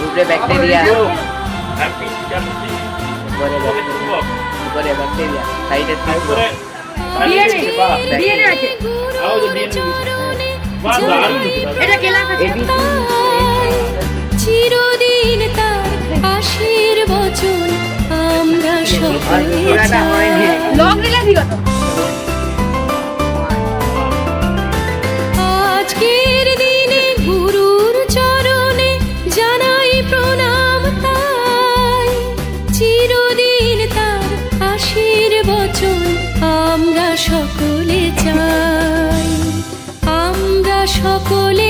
উপরে ব্যাকটেরিয়া উপরে ব্যাকটেরিয়া উপরে ব্যাকটেরিয়া সাইডে তারপরে DNA বাহ, DNA আছে। সকলে চাই। আমরা সকলে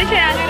谢谢啊，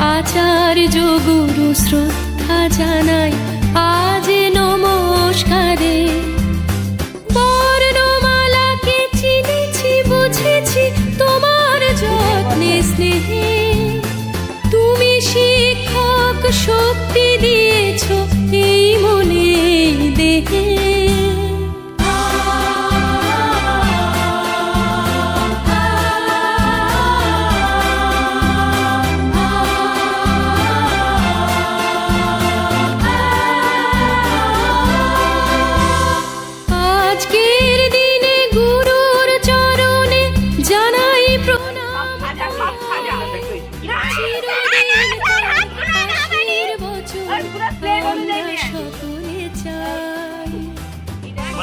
আচার্য গুরু শ্রদ্ধা জানাই আজ নমস্কারে।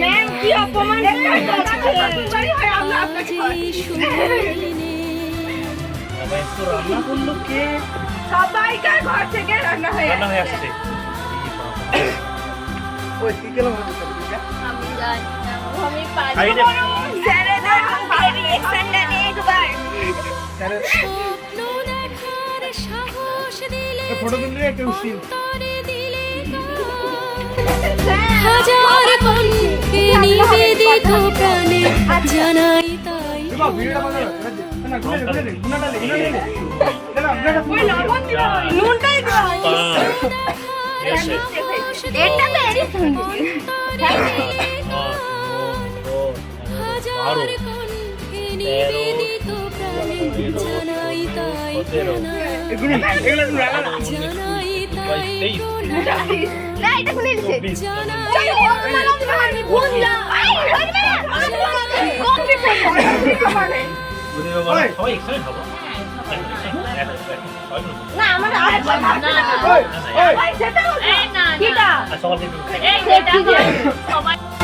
ম্যাম কি অপমান বাবা রান্না করল কে সবাইকার ঘর থেকে রান্না হয়ে রান্না হয়ে আসছে সাইডে ছেড়ে দাও রিয়েকশনটা নিয়ে একবার স্বপ্ন দেখার সাহস দিলে অন্তরে দিলে গান। হাজার কণ্ঠে নিবেদিত প্রাণে জানাই তাই হাজার কণ্ঠে নিবেদিত প্রাণে জানাই তাই জানাই তাই না এটা কোনে দিছে জানাই কোন যা আই ধরবে না কোন দিছে সবাই না আমার আর না